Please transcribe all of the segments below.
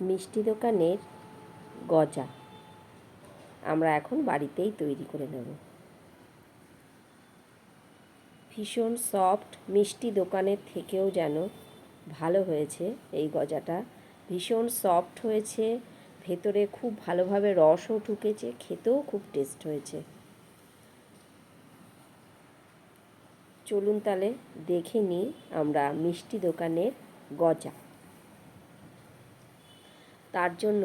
মিষ্টি দোকানের গজা। আমরা এখন বাড়িতেই তৈরি করে নেব। ভীষণ সফট মিষ্টি দোকানের থেকেও যেন ভালো হয়েছে এই গজাটা। ভীষণ সফট হয়েছে, ভেতরে খুব ভালোভাবে রসও ঢুকেছে, খেতেও খুব টেস্ট হয়েছে। চলুন তাহলে দেখে নিই আমরা মিষ্টি দোকানের গজা। তার জন্য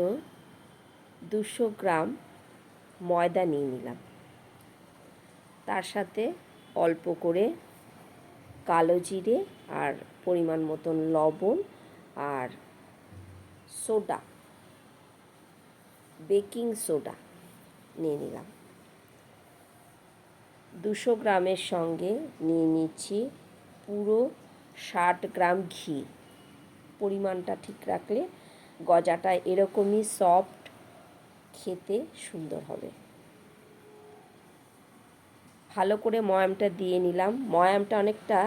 দুশো গ্রাম ময়দা নিয়ে নিলাম। তার সাথে অল্প করে কালো জিরে আর পরিমাণ মতন লবণ আর সোডা, বেকিং সোডা নিয়ে নিলাম। দুশো গ্রামের সঙ্গে নিয়ে নিচ্ছি পুরো ষাট গ্রাম ঘি। পরিমাণটা ঠিক রাখলে গজাটা এরকমই সফট খেতে সুন্দর হবে। ভালো করে ময়ামটা দিয়ে নিলাম। ময়ামটা অনেকটা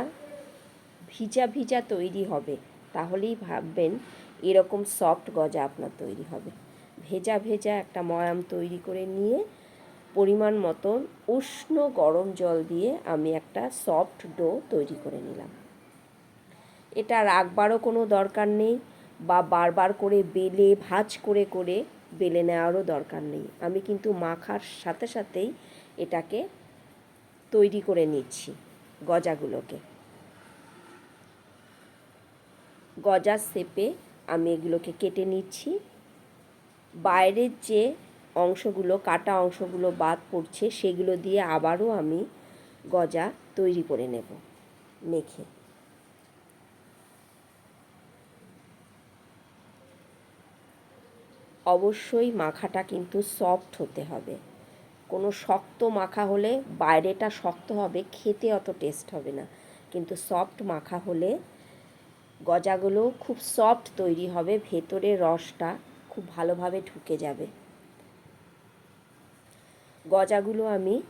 ভিজা ভিজা তৈরি হবে। তাহলেই ভাববেন এরকম সফট গজা আপনার তৈরি হবে। ভেজা ভেজা একটা ময়াম তৈরি করে নিয়ে পরিমাণ মতন উষ্ণ গরম জল দিয়ে আমি একটা সফট ডো তৈরি করে নিলাম। এটা রাখবারও কোনো দরকার নেই। বা বারবার করে বেলে, ভাজ করে করে বেলে নেওয়ারও দরকার নেই। আমি কিন্তু মাখার সাথে সাথেই এটাকে তৈরি করে নিচ্ছি গজাগুলোকে। গজার শেপে আমি এগুলোকে কেটে নিচ্ছি। বাইরের যে অংশগুলো, কাটা অংশগুলো বাদ পড়ছে, সেগুলো দিয়ে আবারও আমি গজা তৈরি করে নেব, মেখে। অবশ্যই মাখাটা কিন্তু সফট হতে হবে। কোনো শক্ত মাখা হলে বাইরেটা শক্ত হবে, খেতে অত টেস্ট হবে না। কিন্তু সফট মাখা হলে গজাগুলো খুব সফট তৈরি হবে, ভেতরে রসটা খুব ভালোভাবে ঢুকে যাবে। গজাগুলো আমি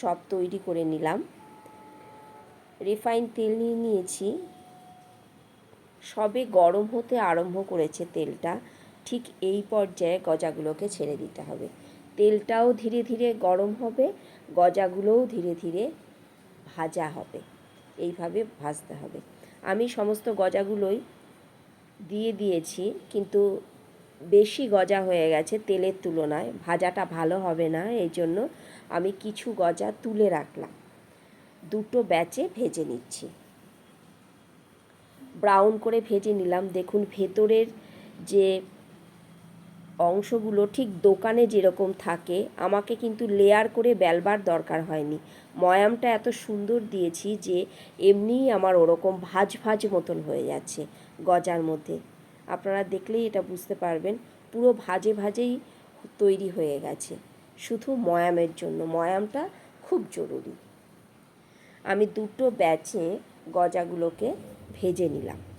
সব তৈরি করে নিলাম। রিফাইন তেল নিয়ে নিয়েছি। সবে গরম হতে আরম্ভ করেছে তেলটা। ঠিক এই পর্যায়ে গজাগুলোকে ছেড়ে দিতে হবে। তেলটাও ধীরে ধীরে গরম হবে, গজাগুলোও ধীরে ধীরে ভাজা হবে। এইভাবে ভাজতে হবে। আমি সমস্ত গজাগুলোই দিয়ে দিয়েছি, কিন্তু বেশি গজা হয়ে গেছে তেলের তুলনায়। ভাজাটা ভালো হবে না, এই জন্য আমি কিছু গজা তুলে রাখলাম। দুটো ব্যাচে ভেজে নিচ্ছি। ব্রাউন করে ভেজে নিলাম। দেখুন, ভেতরের যে অংশগুলো ঠিক দোকানে যেরকম থাকে, আমাকে কিন্তু লেয়ার করে বেলবার দরকার হয়নি। ময়ামটা এত সুন্দর দিয়েছি যে এমনিই আমার ওরকম ভাজ ভাজ মতন হয়ে যাচ্ছে গজার মধ্যে। আপনারা দেখলেই এটা বুঝতে পারবেন, পুরো ভাজে ভাজেই তৈরি হয়ে গেছে। শুধু ময়ামের জন্য, ময়ামটা খুব জরুরি। আমি দুটো ব্যাচে গজাগুলোকে ভেজে নিলাম।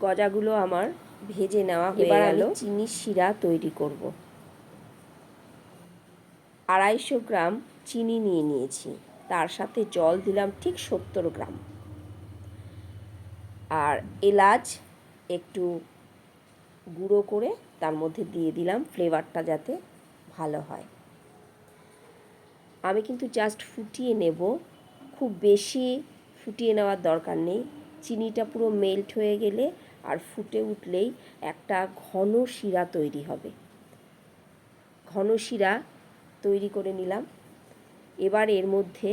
গজাগুলো আমার ভেজে নেওয়া হয়ে গেল। চিনি শিরা তৈরি করব। আড়াইশো গ্রাম চিনি নিয়ে নিয়েছি। তার সাথে জল দিলাম ঠিক সত্তর গ্রাম। আর এলাচ একটু গুঁড়ো করে তার মধ্যে দিয়ে দিলাম ফ্লেভারটা যাতে ভালো হয়। আমি কিন্তু জাস্ট ফুটিয়ে নেব। খুব বেশি ফুটিয়ে নেওয়ার দরকার নেই। চিনিটা পুরো মেল্ট হয়ে গেলে আর ফুটে উঠলেই একটা ঘন শিরা তৈরি হবে। ঘন শিরা তৈরি করে নিলাম। এবার এর মধ্যে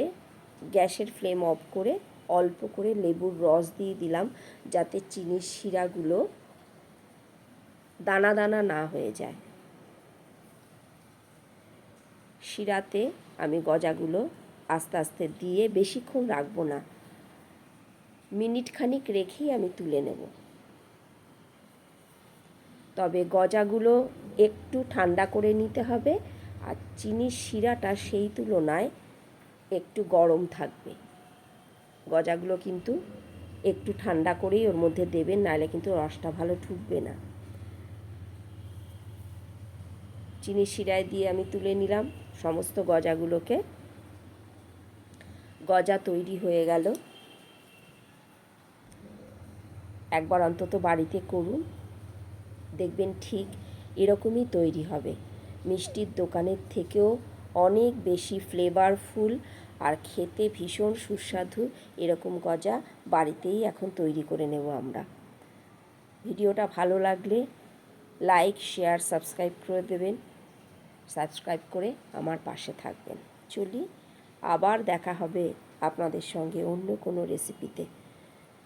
গ্যাসের ফ্লেম অফ করে অল্প করে লেবুর রস দিয়ে দিলাম যাতে চিনির শিরাগুলো দানা দানা না হয়ে যায়। শিরাতে আমি গজাগুলো আস্তে আস্তে দিয়ে বেশিক্ষণ রাখব না। মিনিট খানিক রেখেই আমি তুলে নেব। তবে গজাগুলো একটু ঠান্ডা করে নিতে হবে আর চিনির শিরাটা সেই তুলনায় একটু গরম থাকবে। গজাগুলো কিন্তু একটু ঠান্ডা করেই ওর মধ্যে দেবেন, নাহলে কিন্তু রসটা ভালো ঠুকবে না। চিনি শিরায় দিয়ে আমি তুলে নিলাম সমস্ত গজাগুলোকে। গজা তৈরি হয়ে গেল। একবার অন্তত বাড়িতে করুন। দেখবেন ঠিক এরকমই তৈরি হবে। মিষ্টির দোকানের থেকেও অনেক বেশি ফ্লেভারফুল আর খেতে ভীষণ সুস্বাদু এরকম গজা বাড়িতেই এখন তৈরি করে নেব আমরা। ভিডিওটা ভালো লাগলে লাইক শেয়ার সাবস্ক্রাইব করে দেবেন। সাবস্ক্রাইব করে আমার পাশে থাকবেন। চলি, আবার দেখা হবে আপনাদের সঙ্গে অন্য কোনো রেসিপিতে